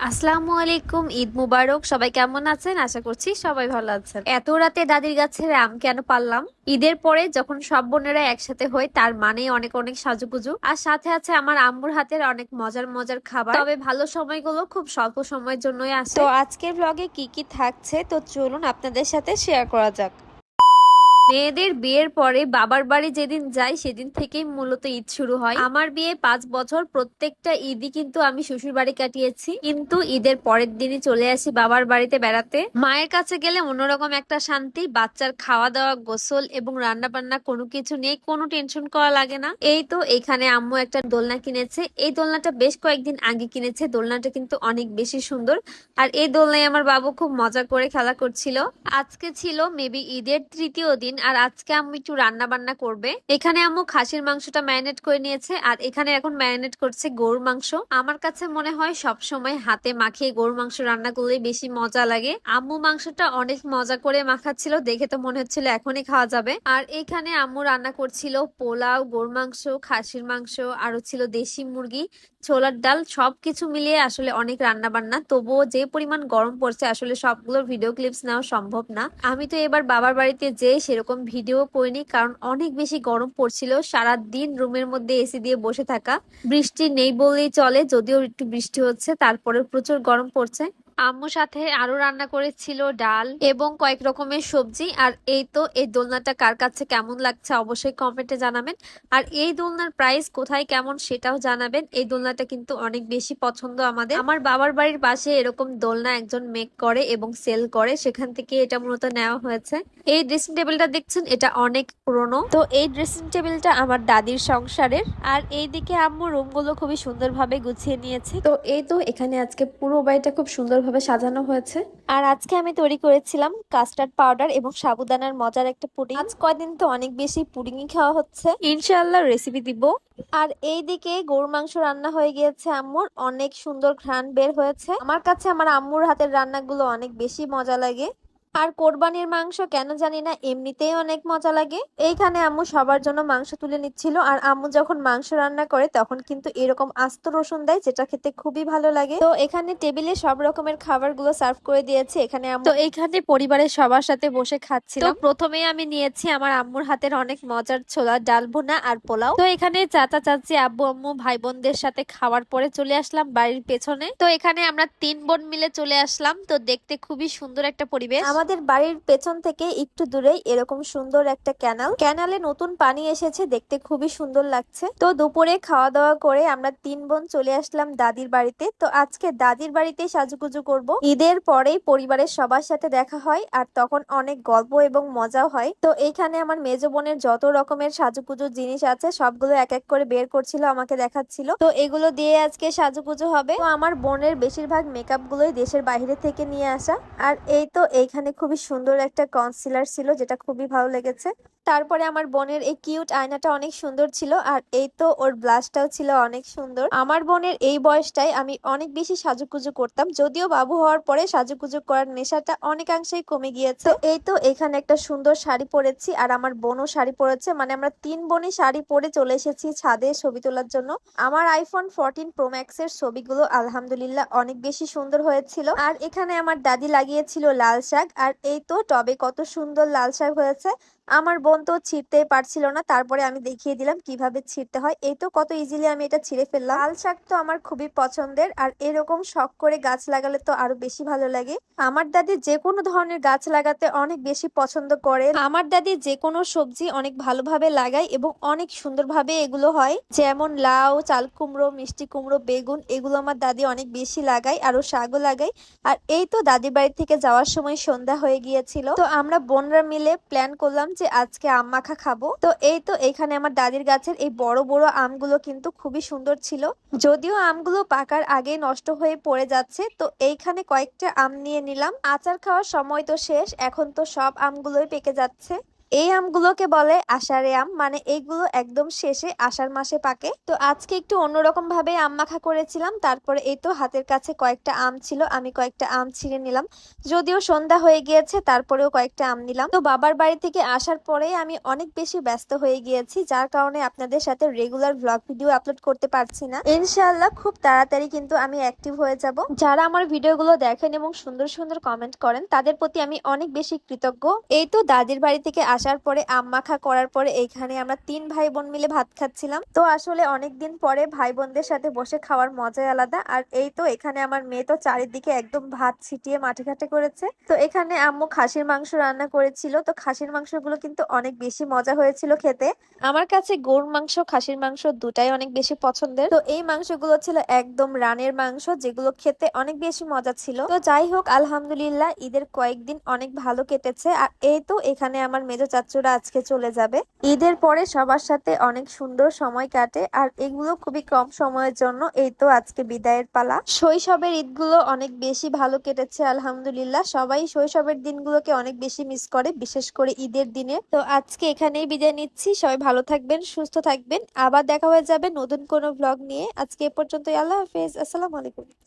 আসসালামু আলাইকুম, ঈদ মুবারক। সবাই কেমন আছেন? আশা করছি সবাই ভালো আছেন। এত রাতে দাদির গাছের আম কেন পারলাম? ঈদের পরে যখন সব বোনেরা একসাথে হয় তার মানেই অনেক অনেক সাজুগুজু। আর সাথে আছে আমার আম্মুর হাতের অনেক মজার মজার খাবার। তবে ভালো সময়গুলো খুব স্বল্প সময়ের জন্যই আসে। তো আজকের ব্লগে কি কি থাকছে? তো চলুন আপনাদের সাথে শেয়ার করা যাক। মেয়েদের বিয়ের পরে বাবার বাড়ি যেদিন যাই, সেদিন থেকেই মূলত ঈদ শুরু হয়। আমার বিয়ে পাঁচ বছর, প্রত্যেকটা ঈদই কিন্তু আমি শ্বশুর বাড়ি কাটিয়েছি। কিন্তু ঈদের পরের দিনই চলে আসি বাবার বাড়িতে বেড়াতে। মায়ের কাছে গেলে অন্যরকম একটা শান্তি, বাচ্চার খাওয়া দাওয়া গোসল এবং রান্না বান্না কোনো কিছু নেই কোনো টেনশন করা লাগে না। এই তো এখানে আম্মু একটা দোলনা কিনেছে। এই দোলনাটা বেশ কয়েকদিন আগে কিনেছে। দোলনাটা কিন্তু অনেক বেশি সুন্দর। আর এই দোলনায় আমার বাবু খুব মজা করে খেলা করছিল। আজকে ছিল মেবি ঈদের তৃতীয় দিন। আর আজকে আম্মু একটু রান্না বান্না করবে। এখানে আম্মু খাসির মাংসটা ম্যারিনেট করে নিয়েছে আর এখানে এখন ম্যারিনেট করছে গরুর মাংস। আমার কাছে মনে হয় সব সময় হাতে মাখিয়ে গরুর মাংস রান্না করলেই বেশি মজা লাগে। আম্মু মাংসটা অনেক মজা করে মাখাচ্ছিল, দেখে তো মনে হচ্ছিল এখনই খাওয়া যাবে। আর এখানে আম্মু রান্না করছিল পোলাও, গরুর মাংস, খাসির মাংস আরও ছিল দেশি মুরগি, ছোলার ডাল, সবকিছু মিলিয়ে আসলে অনেক রান্না বান্না তবুও যে পরিমাণ গরম পড়ছে আসলে সবগুলোর ভিডিও ক্লিপস নেওয়া সম্ভব না। আমি তো এবার বাবার বাড়িতে যে সেরকম ভিডিও করিনি, কারণ অনেক বেশি গরম পড়ছিল। সারা দিন রুমের মধ্যে এসি দিয়ে বসে থাকা। বৃষ্টি নেই বললেই চলে, যদিও একটু বৃষ্টি হচ্ছে তারপরে প্রচুর গরম পড়ছে। আম্মুর সাথে আরও রান্না করেছিল ডাল এবং কয়েক রকমের সবজি। আর এই তো, এই দোলনাটা কার কাছে কেমন লাগছে অবশ্যই কমেন্টে জানাবেন। আর এই দোলনার প্রাইস কোথায় কেমন সেটাও জানাবেন। এই দোলনাটা কিন্তু অনেক বেশি পছন্দ আমাদের। আমার বাবার বাড়ির পাশে এরকম দোলনা একজন মেক করে এবং সেল করে। সেখান থেকে এটা মূলত নেওয়া হয়েছে। এই ড্রেসিং টেবিলটা দেখছেন, এটা অনেক পুরনো। তো এই ড্রেসিং টেবিলটা আমার দাদির সংসারের। আর এইদিকে আম্মু রুমগুলো খুবই সুন্দরভাবে গুছিয়ে নিয়েছে। তো এই তো, এখানে আজকে পুরো বাড়িটা খুব সুন্দরভাবে সাজানো হয়েছে। আর আজকে আমি তৈরি করেছিলাম কাস্টার্ড পাউডার এবং সাবুদানার মজার একটা পুডিং। আজ কয়দিন তো অনেক বেশি পুডিংই খাওয়া হচ্ছে। ইনশাআল্লাহ রেসিপি দিব। আর এই দিকে গরুর মাংস রান্না হয়ে গিয়েছে আম্মুর। অনেক সুন্দর ঘ্রাণ বের হয়েছে। আমার কাছে আমার আম্মুর হাতের রান্নাগুলো অনেক বেশি মজা লাগে। আর কোরবানির মাংস কেন জানি না এমনিতেই অনেক মজা লাগে। এইখানে আম্মু সবার জন্য মাংস তুলে নিচ্ছিল আর আম্মু যখন মাংস রান্না করে তখন কিন্তু এরকম আস্ত রসুন দেয় যেটা খেতে খুবই ভালো লাগে। তো এখানে টেবিলে সব রকমের খাবারগুলো সার্ভ করে দিয়েছে এখানে তো এখানে পরিবারের সবার সাথে বসে খাচ্ছি তো প্রথমেই আমি নিয়েছি আমার আম্মুর হাতের অনেক মজার ছোলা ডাল ভুনা আর পোলাও। তো এখানে চাচা চাচি আব্বু আম্মু ভাই বোনদের সাথে খাওয়ার পরে চলে আসলাম বাড়ির পেছনে। তো এখানে আমরা তিন বোন মিলে চলে আসলাম। তো দেখতে খুবই সুন্দর একটা পরিবেশ। আমাদের বাড়ির পেছন থেকে একটু দূরেই এরকম সুন্দর একটা ক্যানাল। ক্যানালে নতুন পানি এসেছে, দেখতে খুবই সুন্দর লাগছে। তো দুপুরে খাওয়া দাওয়া করে আমরা তিন বোন চলে আসলাম দাদির বাড়িতে। তো আজকে দাদির বাড়িতে সাজুগুজু করব। ঈদের পরেই পরিবারের সবার সাথে দেখা হয় আর তখন অনেক গল্প এবং মজাও হয়। তো এইখানে আমার মেজ বোনের যত রকমের সাজুগুজুর জিনিস আছে, সবগুলো এক এক করে বের করছিল, আমাকে দেখাচ্ছিল। তো এগুলো দিয়ে আজকে সাজুগুজু হবে। তো আমার বোনের বেশিরভাগ মেকআপ গুলোই দেশের বাইরে থেকে নিয়ে আসা। আর এই তো এইখানে খুবই সুন্দর একটা কনসিলার ছিল যেটা খুবই ভালো লেগেছে। তারপরে আমার বোনের এই কিউট আয়নাটা অনেক সুন্দর ছিল আর এই তো ওর ব্লাশটাও ছিল অনেক সুন্দর। আমার বোনের এই বয়সটাই আমি অনেক বেশি সাজুকুজু করতাম, যদিও বাবু হওয়ার পরে সাজুকুজু করার নেশাটা অনেকাংশেই কমে গিয়েছে। এই তো এখানে একটা সুন্দর শাড়ি পরেছি আর আমার বোনও শাড়ি পরেছে মানে আমরা তিন বোনই শাড়ি পরে চলে এসেছি ছাদে ছবি তোলার জন্য। আমার আইফোন ফোরটিন প্রো ম্যাক্স এর ছবিগুলো আলহামদুলিল্লাহ অনেক বেশি সুন্দর হয়েছিল। আর এখানে আমার দাদি লাগিয়েছিল লাল শাক, আর এই তো টবে কত সুন্দর লাল শাক হয়েছে। আমার বোন তো ছিঁড়তেই পারছিল না, তারপরে আমি দেখিয়ে দিলাম কীভাবে ছিঁড়তে হয়। এই তো কত ইজিলি আমি এটা ছিঁড়ে ফেললাম। লাল শাক তো আমার খুবই পছন্দের, আর এরকম শখ করে গাছ লাগালে তো আরও বেশি ভালো লাগে। আমার দাদি যে কোনো ধরনের গাছ লাগাতে অনেক বেশি পছন্দ করে। আমার দাদি যে কোনো সবজি অনেক ভালোভাবে লাগায় এবং অনেক সুন্দরভাবে এগুলো হয়। যেমন লাউ চাল কুমড়ো মিষ্টি কুমড়ো, বেগুন, এগুলো আমার দাদি অনেক বেশি লাগায়, আরও শাকও লাগায়। আর এই তো দাদির বাড়ি থেকে যাওয়ার সময় সন্ধ্যা হয়ে গিয়েছিল। তো আমরা বোনরা মিলে প্ল্যান করলাম যে আজকে আম মাখা খাব। তো এই তো এখানে আমার দাদির গাছের এই বড় বড় আমগুলো কিন্তু খুবই সুন্দর ছিল। যদিও আমগুলো পাকার আগে নষ্ট হয়ে পড়ে যাচ্ছে, তো এইখানে কয়েকটা আম নিয়ে নিলাম। আচার খাওয়ার সময় তো শেষ, এখন তো সব আমগুলোই পেকে যাচ্ছে। এই আমগুলোকে বলে আষাঢ়ে আম মানে এইগুলো একদম শেষে আষাঢ় মাসে পাকে। তো আজকে একটু অন্যরকম ভাবে আম মাখা করেছিলাম, তারপরে এই তো হাতের কাছে কয়েকটা আম ছিল, আমি কয়েকটা আম ছিঁড়ে নিলাম। যদিও সন্ধ্যা হয়ে গিয়েছে, তারপরেও কয়েকটা আম নিলাম। তো বাবার বাড়ি থেকে আসার পরে আমি অনেক বেশি ব্যস্ত হয়ে গিয়েছি, যার কারণে আপনাদের সাথে রেগুলার ব্লগ ভিডিও আপলোড করতে পারছি না। ইনশাআল্লাহ খুব তাড়াতাড়ি কিন্তু আমি অ্যাক্টিভ হয়ে যাব। যারা আমার ভিডিওগুলো দেখেন এবং সুন্দর সুন্দর কমেন্ট করেন, তাদের প্রতি আমি অনেক বেশি কৃতজ্ঞ। এই তো দাদির বাড়ি থেকে আসার পরে আম মাখা করার পরে এইখানে আমরা তিন ভাই বোন মিলে ভাত খাচ্ছিলাম। তো আসলে অনেকদিন পরে ভাই বোনদের সাথে বসে খাওয়ার মজাই আলাদা। আর এই তো এখানে আমার মেয়ে তো চারিদিকে একদম ভাত ছিটিয়ে মাঠে ঘাটে করেছে। তো এখানে আম্মু খাসির মাংস রান্না করেছিল। তো খাসির মাংসগুলো কিন্তু অনেক বেশি মজা হয়েছিল খেতে। আমার কাছে গরুর মাংস, খাসির মাংস দুটাই অনেক বেশি পছন্দের। তো এই মাংসগুলো ছিল একদম রানের মাংস, যেগুলো খেতে অনেক বেশি মজা ছিল। তো যাই হোক, আলহামদুলিল্লাহ ঈদের কয়েকদিন অনেক ভালো কেটেছে। আর এই তো এখানে আমার মেজো চাচুরা আজকে চলে যাবে। ঈদের পরে সবার সাথে অনেক সুন্দর সময় কাটে আর এগুলো খুবই কম সময়ের জন্য এই তো আজকে বিদায়ের পালা। শৈশবের ঈদগুলো অনেক বেশি ভালো কেটেছে, আলহামদুলিল্লাহ। সবাই শৈশবের দিনগুলোকে অনেক বেশি মিস করে, বিশেষ করে ঈদের দিনে। তো আজকে এখানেই বিদায় নিচ্ছি। সবাই ভালো থাকবেন, সুস্থ থাকবেন। আবার দেখা হয়ে যাবে নতুন কোনো ব্লগ নিয়ে। আজকে এ পর্যন্তই। আল্লাহ হাফেজ। আসসালামু আলাইকুম।